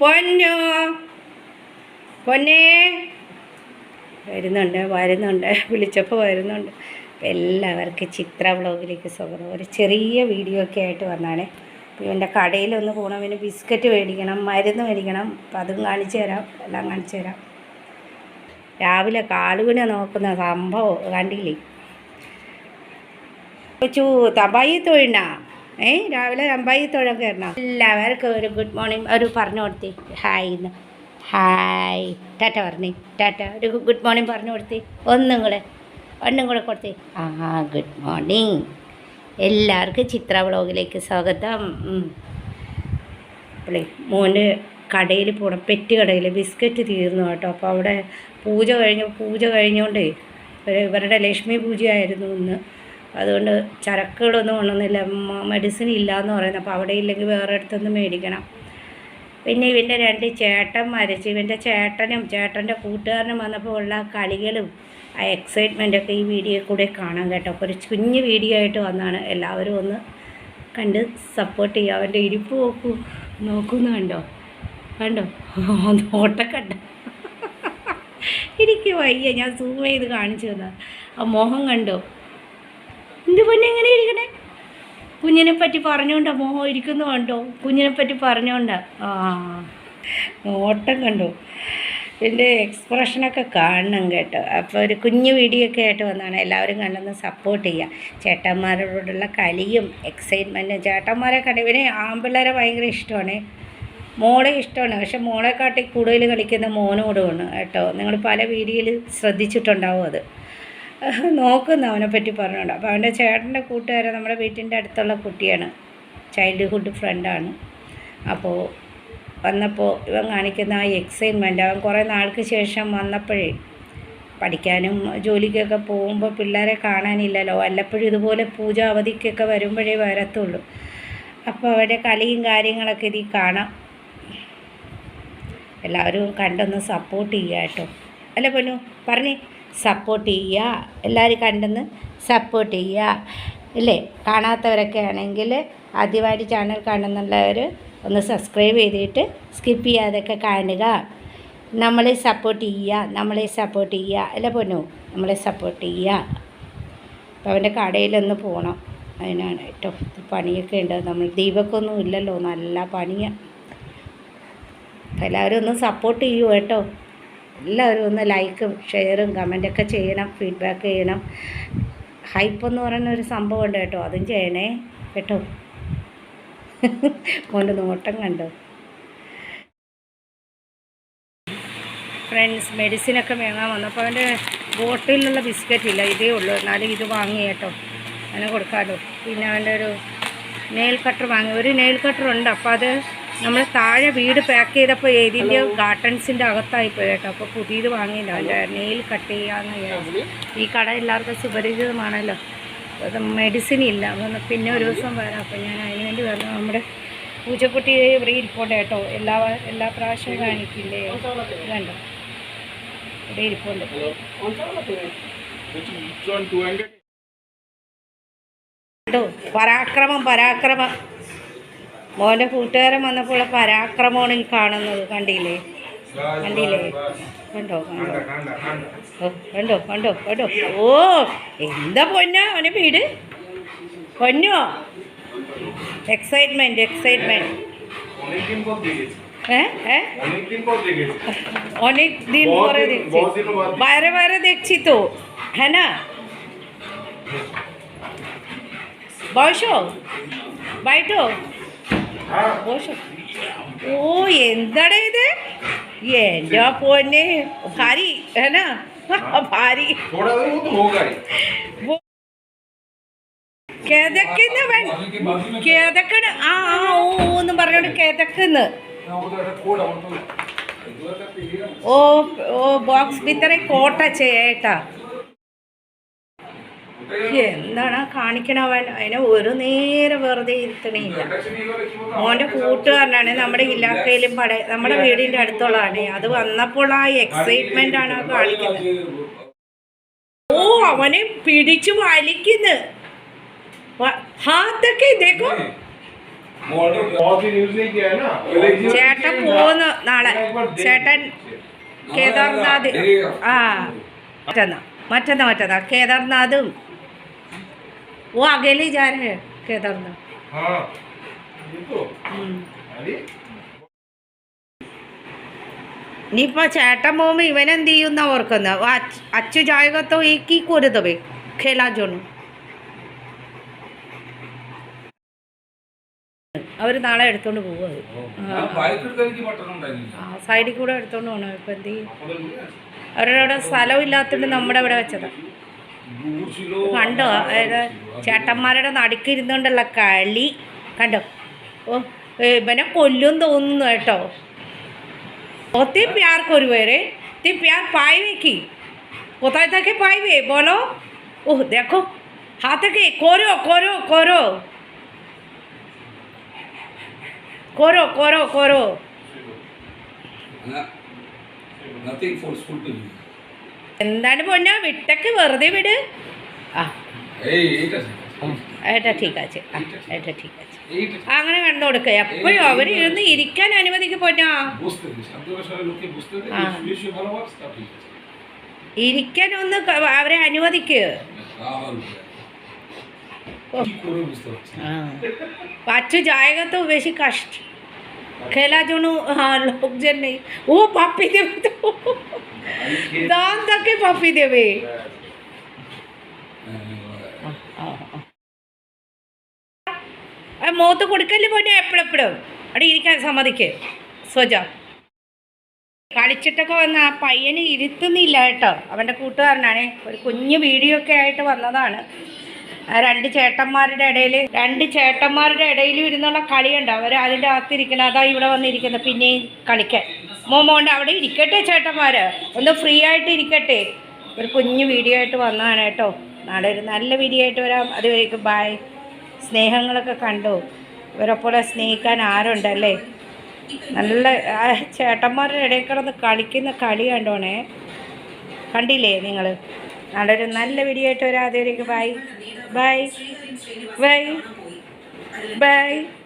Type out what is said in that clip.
പൊന്നു. പൊന്നേ. വരുന്നുണ്ട് വരുന്നുണ്ട്. വിളിച്ചപ്പോൾ വരുന്നുണ്ട്. എല്ലാവർക്കും ചിത്ര വ്ളോഗിലേക്ക് സ്വാഗതം. ഒരു ചെറിയ വീഡിയോ ഒക്കെ ആയിട്ട് വന്നാണ്. അപ്പോൾ എന്റെ കടയിലൊന്ന് പോകണം പിന്നെ ബിസ്ക്കറ്റ് മേടിക്കണം മരുന്ന് മേടിക്കണം. അപ്പം അതും കാണിച്ചു തരാം എല്ലാം കാണിച്ചു തരാം. രാവിലെ കാളുവിനെ നോക്കുന്ന സംഭവം കണ്ടില്ലേ? കൊച്ചു തമ്പായി തൊഴിനാ? ഏ രാവിലെ അമ്പായി തൊഴ കയറണം? എല്ലാവർക്കും ഒരു ഗുഡ് മോർണിംഗ് ഒരു പറഞ്ഞു കൊടുത്തി. ഹായ് എന്ന് ഹായ് ടാറ്റ പറഞ്ഞേ. ടാറ്റ ഒരു ഗുഡ് മോർണിംഗ് പറഞ്ഞു കൊടുത്തി. ഒന്നും കൂടെ ഒന്നും കൂടെ കൊടുത്തി. ആ ഗുഡ് മോർണിംഗ് എല്ലാവർക്കും ചിത്ര വ്ളോഗിലേക്ക് സ്വാഗതം. അപ്പോളേ മോന് കടയിൽ പോകണം പെറ്റ് കടയിൽ ബിസ്ക്കറ്റ് തീർന്നു കേട്ടോ. അപ്പോൾ അവിടെ പൂജ കഴിഞ്ഞ പൂജ കഴിഞ്ഞുകൊണ്ടേ ഇവരുടെ ലക്ഷ്മി പൂജയായിരുന്നു ഇന്ന്. അതുകൊണ്ട് ചരക്കുകളൊന്നും കൊണ്ടുവന്നില്ല. മെഡിസിൻ ഇല്ല എന്ന് പറയുന്നത് അപ്പോൾ അവിടെ ഇല്ലെങ്കിൽ വേറെ അടുത്തൊന്ന് മേടിക്കണം. പിന്നെ ഇവന്റെ രണ്ട് ചേട്ടന്മാർ ഇവന്റെ ചേട്ടനും ചേട്ടന്റെ കൂട്ടുകാരനും വന്നപ്പോൾ ഉള്ള കളികളും ആ എക്സൈറ്റ്മെന്റൊക്കെ ഈ വീഡിയോ കൂടെ കാണാൻ കേട്ടോ. ഒരു കുഞ്ഞ് വീഡിയോ ആയിട്ട് വന്നാണ്. എല്ലാവരും ഒന്ന് കണ്ട് സപ്പോർട്ട് ചെയ്യുക. അവന്റെ ഇരിപ്പ് നോക്കൂ. നോക്കുന്നു കണ്ടോ? കണ്ടോ? നോട്ടക്കണ്ട കണ്ടോ. എനിക്ക് വയ്യ. ഞാൻ സൂം ചെയ്ത് കാണിച്ചു തന്നെ. ആ മോഹം കണ്ടോ? എങ്ങനെ ഇരിക്കണേ? കുഞ്ഞിനെ പറ്റി പറഞ്ഞോണ്ടാ മോഹം ഇരിക്കുന്നു കണ്ടോ? കുഞ്ഞിനെ പറ്റി പറഞ്ഞോണ്ടാ. ആ. ഓട്ടം കണ്ടോ. എന്റെ എക്സ്പ്രഷനൊക്കെ കാണണം കേട്ടോ. അപ്പോൾ ഒരു കുഞ്ഞു വീഡിയോ ഒക്കെ ആയിട്ട് വന്നാണ് എല്ലാവരും കണ്ടെന്ന് സപ്പോർട്ട് ചെയ്യുക ചേട്ടന്മാരോടുള്ള കലിയും എക്സൈറ്റ്മെന്റും ചേട്ടന്മാരെ കണ്ട പിന്നെ ആമ്പിള്ളേരെ ഭയങ്കര ഇഷ്ടമാണ്. മോളെ ഇഷ്ടമാണ്. പക്ഷെ മോളെക്കാട്ടി കൂടുതൽ കളിക്കുന്ന മോനോടുമാണ് കേട്ടോ. നിങ്ങൾ പല വീഡിയോയിൽ ശ്രദ്ധിച്ചിട്ടുണ്ടാവും അത്. നോക്കുന്നു അവനെ പറ്റി പറഞ്ഞുകൊണ്ട്. അപ്പോൾ അവന്റെ ചേട്ടന്റെ കൂട്ടുകാരൻ നമ്മുടെ വീട്ടിന്റെ അടുത്തുള്ള കുട്ടിയാണ്. ചൈൽഡ്ഹുഡ് ഫ്രണ്ടാണ് അപ്പോൾ വന്നപ്പോൾ ഇവൻ കാണിക്കുന്ന ആ എക്സൈറ്റ്മെന്റ് അവൻ കുറേ നാൾക്ക് ശേഷം വന്നപ്പോഴേ പഠിക്കാനും ജോലിക്കൊക്കെ പോകുമ്പോൾ പിള്ളേരെ കാണാനില്ലല്ലോ. വല്ലപ്പോഴും ഇതുപോലെ പൂജ അവധിക്കൊക്കെ വരുമ്പോഴേ വരത്തുള്ളൂ. അപ്പോൾ അവരുടെ കളിയും കാര്യങ്ങളൊക്കെ ഇതിൽ കാണാം. എല്ലാവരും കണ്ടൊന്ന് സപ്പോർട്ട് ചെയ്യുക കേട്ടോ. അല്ല പൊന്നു പറഞ്ഞേ. സപ്പോർട്ട് ചെയ്യുക. എല്ലാവരും കണ്ടെന്ന് സപ്പോർട്ട് ചെയ്യുക. ഇല്ലേ? കാണാത്തവരൊക്കെ ആണെങ്കിൽ ആദ്യമായിട്ട് ചാനൽ കാണുന്നുള്ളവർ ഒന്ന് സബ്സ്ക്രൈബ് ചെയ്തിട്ട് സ്കിപ്പ് ചെയ്യാതൊക്കെ കാണുക. നമ്മളെ സപ്പോർട്ട് ചെയ്യുക. നമ്മളെ സപ്പോർട്ട് ചെയ്യുക. അല്ല പൊന്നു? നമ്മളെ സപ്പോർട്ട് ചെയ്യുക. അപ്പോൾ അവന്റെ കടയിലൊന്ന് പോകണം അതിനാണ് കേട്ടോ. പണിയൊക്കെ ഉണ്ട്. നമ്മൾ ദീപക്കൊന്നും ഇല്ലല്ലോ. നല്ല പണിയാണ് എല്ലാവരും ഒന്ന് സപ്പോർട്ട് ചെയ്യൂ കേട്ടോ. എല്ലാവരും ഒന്ന് ലൈക്കും ഷെയറും കമന്റൊക്കെ ചെയ്യണം ഫീഡ്ബാക്ക് ചെയ്യണം. ഹൈപ്പ് എന്ന് പറയുന്ന ഒരു സംഭവം ഉണ്ട് കേട്ടോ അതും ചെയ്യണേ. കേട്ടോ? കൊണ്ട് നോട്ടം കണ്ടോ? ഫ്രണ്ട്സ് മെഡിസിനൊക്കെ വാങ്ങാൻ വന്നപ്പോൾ അവന്റെ ബോട്ടിലുള്ള ബിസ്ക്കറ്റ് ഇല്ല ഇതേ ഉള്ളൂ. എന്നാലും ഇത് വാങ്ങി കേട്ടോ. അങ്ങനെ കൊടുക്കാമല്ലോ. പിന്നെ അവന്റെ ഒരു നെയിൽ കട്ടർ വാങ്ങി. ഒരു നെയിൽ കട്ടർ ഉണ്ട് അപ്പോൾ അത് നമ്മൾ താഴെ വീട് പാക്ക് ചെയ്തപ്പോൾ ഏതിന്റെ ഗാർട്ടൻസിന്റെ അകത്തായി പോയി കേട്ടോ. അപ്പോൾ പുതിയത് വാങ്ങിയില്ല. നെയിൽ കട്ട് ചെയ്യാമെന്ന് വിചാരിച്ചു. ഈ കട എല്ലാവർക്കും സുപരിചിതമാണല്ലോ. അത് മെഡിസിൻ ഇല്ല. പിന്നെ ഒരു ദിവസം വരാം. അപ്പോൾ ഞാൻ അതിന് വേണ്ടി വരണം. നമ്മുടെ പൂജക്കുട്ടി ഇവിടെ ഇരിപ്പുണ്ട് കേട്ടോ. എല്ലാ എല്ലാ പ്രാവശ്യവും കാണിക്കില്ലേ? വേണ്ട ഇവിടെ ഇരിപ്പുണ്ട്. കേട്ടോ? പരാക്രമം പരാക്രമം. മോൻ്റെ കൂട്ടുകാരൻ വന്നപ്പോൾ പരാക്രമമാണ് ഈ കാണുന്നത് കണ്ടില്ലേ കണ്ടില്ലേ കണ്ടോ കണ്ടോ ഓ കണ്ടോ കണ്ടോ കണ്ടോ ഓ എന്താ പൊന്ന അവൻ്റെ വീട് പൊന്നോ এক্সাইটমেন্ট এক্সাইটমেন্ট অনেকদিন পর দেখেছি হ্যাঁ হ্যাঁ অনেকদিন পর দেখেছি অনেক দিন বহুত পরে দিন- দেখছি বহুত দিনও বাদ। বাইরে বাইরে দেখছি তো হ্যাঁ না বয়সো ബൈട്ടോ হ্যাঁ ബോഷോ ഓ എന്താടേ ഇത്? എന്റെ പൊന്നെ ഭാരി എന്നാ ഭാരി കിതക്കുന്നവൻ കിതക്കണ ആ ആ ഓ എന്ന് പറഞ്ഞോണ്ട് കിതക്കുന്നു. ഓ ഓ ബോക്സ് ഇത്രയും കോട്ട ചേട്ടാ. എന്താണ് കാണിക്കണവൻ? അതിനെ ഒരു നേരം വെറുതെ ഇരുത്തണില്ല. മോന്റെ കൂട്ടുകാരനാണ് നമ്മുടെ ഇലാക്കയിലും പട നമ്മുടെ വീടിന്റെ അടുത്തുള്ളതാണ്. അത് വന്നപ്പോൾ ആ എക്സൈറ്റ്മെന്റ് ആണ് കാണിക്കുന്നത്. ഓ അവനെ പിടിച്ചു വലിക്കുന്നത് ഇതേക്കോ? ചേട്ടൻ പോന്നു നാളെ. ചേട്ടൻ കേദാർനാഥ്. ആ മറ്റന്നാ മറ്റന്നാ മറ്റന്നാ. കേദാർനാഥും ഓ അകലെ जा रहे हैं കേദാർനാഥ് हाँ ये तो ഉം. अरे ഇനിയിപ്പോൾ ചേട്ടൻ പോകുമ്പോൾ ഇവനെന്ത് ചെയ്യുന്ന ഓർക്കുന്ന അച്ചു ജായകത്തോ ഈ കീ കൊരുതവേ ഖേലാജോണു അവർ നാളെ എടുത്തോണ്ട് പോകും അത് ഞാൻ ബൈക്ക് എടുക്കാൻ എനിക്ക് പറ്റണുണ്ടായിരുന്നില്ല ആ സൈഡിൽ കൂടെ എടുത്തോണ്ട് പോകണം ഇപ്പം എന്ത് ചെയ്യും അവരുടെ അവിടെ സ്ഥലമില്ലാത്തതുകൊണ്ട് നമ്മുടെ ഇവിടെ വെച്ചതാ നൂറ് കണ്ടോ അതായത് ചേട്ടന്മാരുടെ നടുക്കിരുന്നുകൊണ്ടുള്ള കളി കണ്ടോ ഓ ഇവനെ കൊല്ലും തോന്നുന്നു കേട്ടോ অতি প্যার করবে রে তুই প্যার পাইবে কি কোথায় তাকে পাইবে বলো ও দেখো হাতে কি করো করো করো করো করো করো Nothing forceful to me. എന്താണ് പൊന്ന വിട്ടക്ക് വെറുതെ വിട് ആ এই এইটা ഏട്ടാ ঠিক আছে ആ ഏട്ടാ ঠিক আছে এইটা അങ്ങനെ കണ്ടു കൊടുക്കുക എപ്പോഴും അവർ ഇരുന്ന് ഇരിക്കാൻ അനുവദിക്ക് പോറ്റാ বুঝতে দিই শান্ত ভাষার লোককে বুঝতে দিই হ্যাঁ। বেশি ভালোবাস তা ঠিক আছে ഇരിക്കാൻ ഒന്ന് ക- അവരെ അനുവദിക്ക് আমার উপরে ও। কি করে বুঝতে পারছি না। পাচ্ছু জায়গা তো বেশি কষ্ট খেলা জন্য হ্যাঁ লোকজন নেই ও পাপ্পি দেবে তো দান তাকে পাপ্পি দেবে ആ മുഖത്ത് കൊടുക്കല്ലേ പോന്നെ എപ്പോഴെപ്പോഴും അവിടെ ഇരിക്കാൻ സമ്മതിക്ക് സ്വജ കളിച്ചിട്ടൊക്കെ വന്ന ആ പയ്യന് ഇരുത്തുന്നില്ല കേട്ടോ അവൻ്റെ കൂട്ടുകാരനാണ് ഒരു കുഞ്ഞു വീഡിയോ ഒക്കെ ആയിട്ട് വന്നതാണ് ആ രണ്ട് ചേട്ടന്മാരുടെ ഇടയിൽ രണ്ട് ചേട്ടന്മാരുടെ ഇടയിലും ഇരുന്നുള്ള കളിയുണ്ട്. അവർ അതിന്റെ അകത്തിരിക്കണം അതാ ഇവിടെ വന്നിരിക്കുന്നത്. പിന്നെയും കളിക്കാൻ. മോമോണ്ട് അവിടെ ഇരിക്കട്ടെ ചേട്ടന്മാർ ഒന്ന് ഫ്രീ ആയിട്ട് ഇരിക്കട്ടെ. ഒരു കുഞ്ഞു വീഡിയോ ആയിട്ട് വന്നതാണ് കേട്ടോ. നാളെ ഒരു നല്ല വീഡിയോ ആയിട്ട് വരാം. അതുവരേക്കും ബായ് സ്നേഹങ്ങളൊക്കെ കണ്ടു. ഇവരെ പോലെ സ്നേഹിക്കാൻ ആരുണ്ടല്ലേ നല്ല ചേട്ടന്മാരുടെ ഇടയിൽ കിടന്ന് കളിക്കുന്ന കളി കണ്ടോണേ. കണ്ടില്ലേ നിങ്ങൾ നാളെ ഒരു നല്ല വീഡിയോ ആയിട്ട് വരാം. അതുവരേക്കും ബൈ Bye. Bye. Bye.